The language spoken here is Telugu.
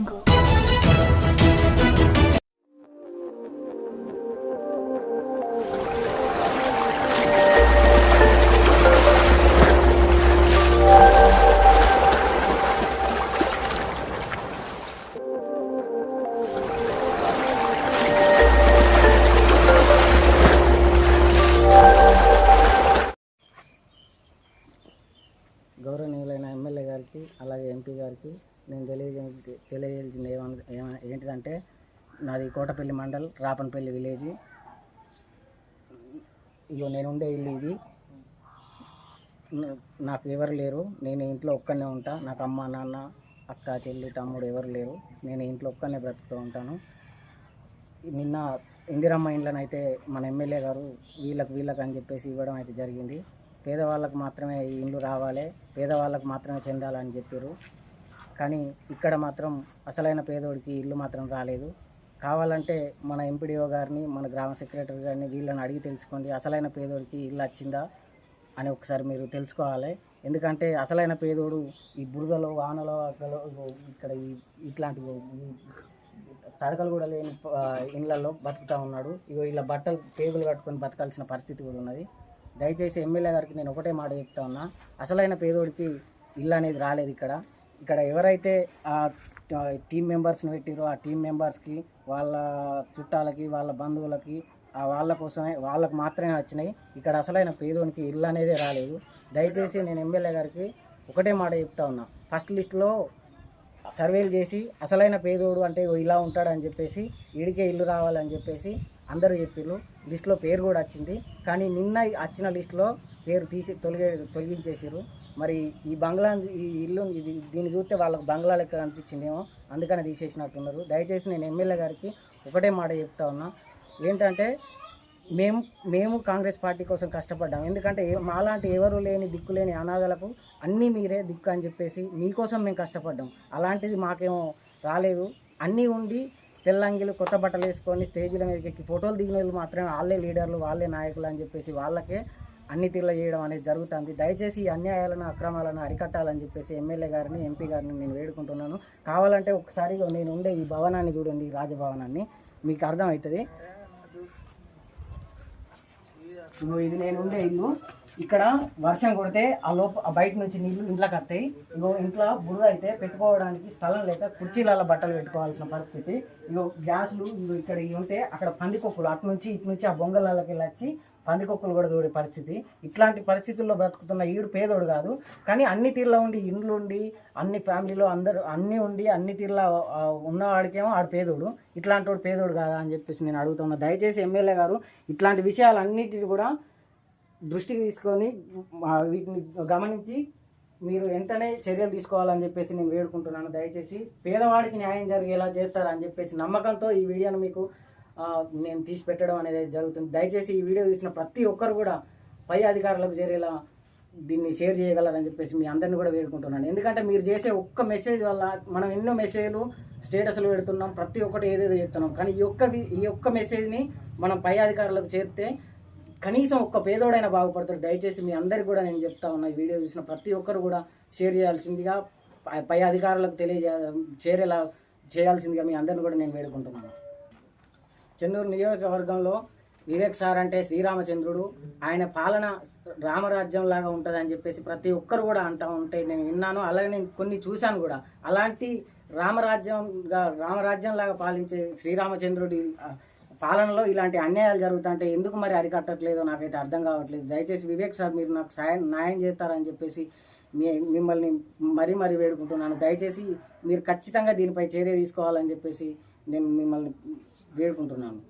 jungle. గౌరవనీయులైన ఎమ్మెల్యే గారికి అలాగే ఎంపీ గారికి నేను తెలియ తెలియజేసింది ఏమన్నా ఏంటిదంటే నాది కోటపల్లి మండల్ రాపనపల్లి విలేజ్. ఇగో నేను ఉండే ఇల్లు ఇది. నాకు ఎవరు లేరు. నేను ఇంట్లో ఒక్కనే ఉంటా. నాకు అమ్మ నాన్న అక్క చెల్లి తమ్ముడు ఎవరు లేరు. నేను ఇంట్లో ఒక్కనే బ్రతుకుతూ ఉంటాను. నిన్న ఇందిరమ్మ ఇండ్లనైతే మన ఎమ్మెల్యే గారు వీళ్ళకి వీళ్ళకి అని చెప్పేసి ఇవ్వడం అయితే జరిగింది. పేదవాళ్ళకు మాత్రమే ఈ ఇండ్లు రావాలి. పేదవాళ్ళకు మాత్రమే చెందాలని చెప్పారు కానీ ఇక్కడ మాత్రం అసలైన పేదోడికి ఇల్లు మాత్రం రాలేదు. కావాలంటే మన ఎంపీడీఓ గారిని మన గ్రామ సెక్రటరీ గారిని వీళ్ళని అడిగి తెలుసుకోండి. అసలైన పేదోడికి ఇల్లు వచ్చిందా అని ఒకసారి మీరు తెలుసుకోవాలి. ఎందుకంటే అసలైన పేదోడు ఈ బురదలో వానలో అక్కలో ఇక్కడ ఈ ఇట్లాంటి తడకలు కూడా లేని ఇళ్ళలో బతుకుతూ ఉన్నాడు. ఇగో ఇలా బట్టలు పేగులు కట్టుకొని బతకాల్సిన పరిస్థితి కూడా ఉన్నది. దయచేసి ఎమ్మెల్యే గారికి నేను ఒకటే మాట చెప్తా ఉన్నా. అసలైన పేదోడికి ఇల్లు అనేది రాలేదు ఇక్కడ. ఇక్కడ ఎవరైతే ఆ టీం మెంబర్స్ని పెట్టిరో ఆ టీం మెంబర్స్కి వాళ్ళ చుట్టాలకి వాళ్ళ బంధువులకి ఆ వాళ్ళ కోసమే వాళ్ళకు మాత్రమే వచ్చినాయి. ఇక్కడ అసలైన పేదోనికి ఇల్లు అనేది రాలేదు. దయచేసి నేను ఎమ్మెల్యే గారికి ఒకటే మాట చెప్తా ఉన్నా. ఫస్ట్ లిస్ట్లో సర్వేలు చేసి అసలైన పేదోడు అంటే ఇలా ఉంటాడు అని చెప్పేసి ఈడికే ఇల్లు రావాలని చెప్పేసి అందరూ చెప్పిర్రు. లిస్ట్లో పేరు కూడా వచ్చింది. కానీ నిన్న వచ్చిన లిస్ట్లో పేరు తీసి తొలగి తొలగించేసారు మరి ఈ బంగ్లా ఈ ఇల్లు ఇది దీన్ని చూస్తే వాళ్ళకి బంగ్లా లెక్క అనిపించిందేమో అందుకని తీసేసినట్టున్నారు. దయచేసి నేను ఎమ్మెల్యే గారికి ఒకటే మాట చెప్తా ఉన్నా. ఏంటంటే మేము మేము కాంగ్రెస్ పార్టీ కోసం కష్టపడ్డాం. ఎందుకంటే మాలాంటి ఎవరు లేని దిక్కు లేని అనాథలకు అన్నీ మీరే దిక్కు అని చెప్పేసి మీకోసం మేము కష్టపడ్డాం. అలాంటిది మాకేమో రాలేదు. అన్నీ ఉండి తెల్లంగిలు కొత్త బట్టలు వేసుకొని స్టేజీల మీదకి ఎక్కి ఫోటోలు దిగిన వాళ్ళు మాత్రమే వాళ్ళే లీడర్లు వాళ్ళే నాయకులు అని చెప్పేసి వాళ్ళకే అన్ని తీర్ల చేయడం అనేది జరుగుతుంది. దయచేసి ఈ అన్యాయాలను అక్రమాలను అరికట్టాలని చెప్పేసి ఎమ్మెల్యే గారిని ఎంపీ గారిని నేను వేడుకుంటున్నాను. కావాలంటే ఒకసారి నేను ఉండే ఈ భవనాన్ని చూడండి ఈ రాజభవనాన్ని. మీకు అర్థమవుతుంది? ఇగో ఇది నేను ఉండే ఇల్లు. ఇక్కడ వర్షం కొడితే ఆ లోప బయట నుంచి నీళ్ళు ఇంట్లోకి వస్తాయి. ఇగో ఇంట్లో బురద అయితే పెట్టుకోవడానికి స్థలం లేక కుర్చీలలో బట్టలు పెట్టుకోవాల్సిన పరిస్థితి. ఇగో గ్యాసులు ఇగో ఇక్కడ ఇవి ఉంటే అక్కడ పందికొక్కులు అటు నుంచి ఇటు నుంచి ఆ బొంగలకి వెళ్ళి వచ్చి పందికొక్కులు కూడా దూడే పరిస్థితి. ఇట్లాంటి పరిస్థితుల్లో బ్రతుకుతున్న ఈడు పేదోడు కాదు. కానీ అన్ని తీరులో ఉండి ఇండ్లు ఉండి అన్ని ఫ్యామిలీలో అందరూ అన్నీ ఉండి అన్ని తీరులో ఉన్నవాడికేమో ఆడు పేదోడు. ఇట్లాంటి వాడు పేదోడు కాదా అని చెప్పేసి నేను అడుగుతున్నా దయచేసి ఎమ్మెల్యే గారు ఇట్లాంటి విషయాలన్నిటిని కూడా దృష్టికి తీసుకొని వీటిని గమనించి మీరు వెంటనే చర్యలు తీసుకోవాలని చెప్పేసి నేను వేడుకుంటున్నాను. దయచేసి పేదవాడికి న్యాయం జరిగేలా చేస్తారని చెప్పేసి నమ్మకంతో ఈ వీడియోను మీకు నేను తీసి పెట్టడం అనేది జరుగుతుంది. దయచేసి ఈ వీడియో చూసిన ప్రతి ఒక్కరు కూడా పై అధికారులకు చేరేలా దీన్ని షేర్ చేయగలరని చెప్పేసి మీ అందరిని కూడా వేడుకుంటున్నాను. ఎందుకంటే మీరు చేసే ఒక్క మెసేజ్ వల్ల మనం ఎన్నో మెసేజ్లు స్టేటస్లు పెడుతున్నాం ప్రతి ఒక్కటి ఏదేదో చెప్తున్నాం. కానీ ఈ ఒక్క ఈ ఒక్క మెసేజ్ని మనం పై అధికారులకు చేరితే కనీసం ఒక్క పేదోడైనా బాగుపడతాడు. దయచేసి మీ అందరికి కూడా నేను చెప్తా ఉన్నా ఈ వీడియో చూసిన ప్రతి ఒక్కరు కూడా షేర్ చేయాల్సిందిగా పై- పై అధికారులకు తెలియజే చేరేలా చేయాల్సిందిగా మీ అందరిని కూడా నేను వేడుకుంటున్నాను. చెన్నూరు నియోజకవర్గంలో వివేక్ సార్ అంటే శ్రీరామచంద్రుడు. ఆయన పాలన రామరాజ్యం లాగా ఉంటుందని చెప్పేసి ప్రతి ఒక్కరు కూడా అంటూ ఉంటే నేను విన్నాను. అలాగే నేను కొన్ని చూశాను కూడా. అలాంటి రామరాజ్యంగా రామరాజ్యం లాగా పాలించే శ్రీరామచంద్రుడి పాలనలో ఇలాంటి అన్యాయాలు జరుగుతుంటే ఎందుకు మరి అరికట్టట్లేదో నాకైతే అర్థం కావట్లేదు. దయచేసి వివేక్ సార్ మీరు నాకు సాయం న్యాయం చేస్తారని చెప్పేసి మీ మిమ్మల్ని మరీ మరీ వేడుకుంటున్నాను. దయచేసి మీరు ఖచ్చితంగా దీనిపై చర్య తీసుకోవాలని చెప్పేసి నేను మిమ్మల్ని వేడుకుంటున్నాను.